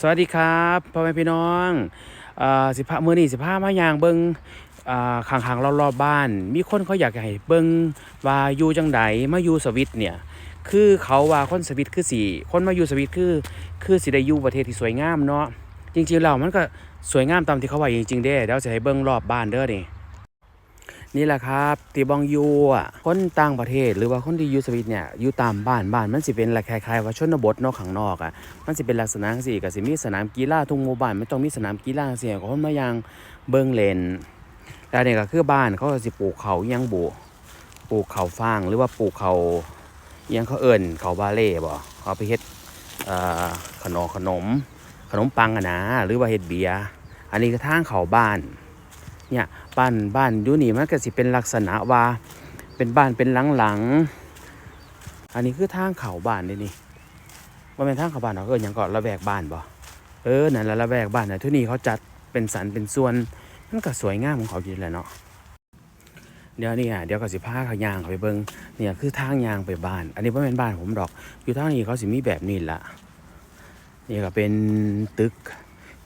สวัสดีครับพ่อแม่พี่น้องอ่าสิพามือนี้สิพามาย่างเบิ่งอ่าขางๆรอบๆบ้าน มีคนเขาอยากให้เบิ่งว่าอยู่จังใดมาอยู่สวิตเนี่ย คือเขาว่าคนสวิตคือสิคนมาอยู่สวิตคือ คือสิได้อยู่ประเทศที่สวยงามเนาะจริงๆแล้วมันก็สวยงามตามที่เขาว่าจริงๆเด้เดี๋ยวจะให้เบิ่งรอบบ้านเด้อนี่ นี่แหละครับที่บองยูอะคนต่างประเทศหรือว่าคนที่อยู่สวิตเนี่ยอยู่ตามบ้านบ้านมันสิเป็นละคล้ายๆว่าชนบทนาะข้างนอกอะมันสิเป็นลักษณะจังซี่ก็สิมีสนามกีฬาทุกหมู่บ้านมันต้องมีสนามกีฬาจังซี่ให้คนมายังเบิ่งเลนแล้วนี่ก็คือบ้านเขาสิปลูกเขายังบุปลูกเขาฟางหรือว่าปลูกเขายังเขาเอิ้นเขาบาเล่บ่เอาไปเฮ็ดเอ่อขนมขนม ขนมปังอะนะหรือว่าเฮ็ดเบียร์อันนี้ก็ทางเขาบ้าน เนี่ยบ้านบ้านอยู่นี่มันก็สิเป็นลักษณะว่าเป็นบ้านเป็นหลังๆอันนี้คือทางเขาบ้านนี่นี่ว่าเป็นทางเขาบ้านเนาะเอออย่างก่อนระแวกบ้านบ่เออนั่นละระแวกบ้านน่ะที่นี่เขาจัดเป็นสันเป็นส่วนมันก็สวยงามของเขาอยู่แหละเนาะเดี๋ยวนี่อะเดี๋ยวก็สิพาเขายางไปเบิ่งเนี่ยคือทางยางไปบ้าน อันนี้บ่แม่นบ้านผมดอก อยู่ทางนี้เขาสิมีแบบนี้ละนี่ก็เป็นตึก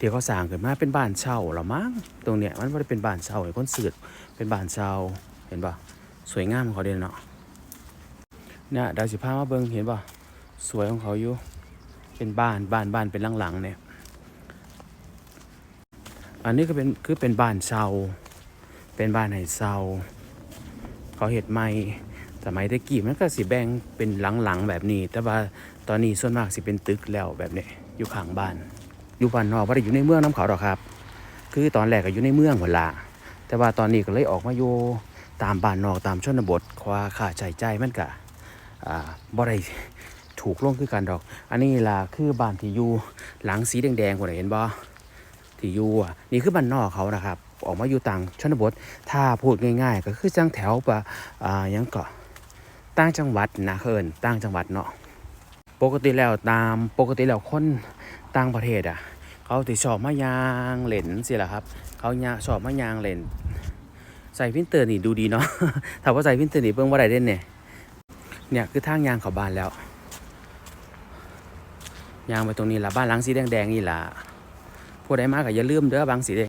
ที่เขาสร้างขึ้นมาเป็นบ้านเช่าหรอมั้งตรงเนี้ยมันบ่ได้เป็นบ้านเช่าให้คนสืดเป็นบ้านเช่าเห็นป่ะสวยงามของเขาเด่นเนาะเนี่ยดี๋ยวสิพามาเบิงเห็นป่ะสวยของเขาอยู่เป็นบ้านบ้านบ้านเป็นหลังๆเนี่ยอันนี้ก็เป็นคือเป็นบ้านเช่าเป็นบ้านให้เช่าเขาเห็ดใหม่สมัยตะกี้มันก็สิแบ่งเป็นหลังๆแบบนี้ แต่ว่าตอนนี้ส่วนมากสิเป็นตึกแล้วแบบนี้อยู่ข้างบ้าน อยู่บ้านนอกไม่ได้อยู่ในเมืองน้ำเขาดอกครับ คือตอนแรกก็อยู่ในเมืองหมดละแต่ว่าตอนนี้ก็เลยออกมาอยู่ตามบ้านนอกตามชนบทคว้าค่าใช้จ่ายมันก็อ่าบ่ได้ถูกลงคือกันดอก อันนี้ล่ะคือบ้านที่อยู่หลังสีแดงๆคนไหนเห็นบ่ที่อยู่อะนี่คือบ้านนอกเขานะครับ ออกมาอยู่ต่างชนบท ถ้าพูดง่าย ๆ ก็คือจังแถวปะอ่ายังก็ต่างจังหวัดนะเคินต่างจังหวัดเนาะปกติแล้วตามปกติแล้วคนต่างประเทศอะ เขาติชอบมายางเล่นสิล่ะครับ เขายาชอบมายางเล่นใส่พินเตอร์นี่ดูดีเนาะถามว่าใส่พินเตอร์นี่เพิ่งว่าได้เด่นเนี่ยเนี่ยคือทางยางเขาบ้านแล้ว ยางไปตรงนี้ละบ้านหลังสีแดงๆนี่ละผู้ใดมาก็อย่าลืมเด้อบางสีแดง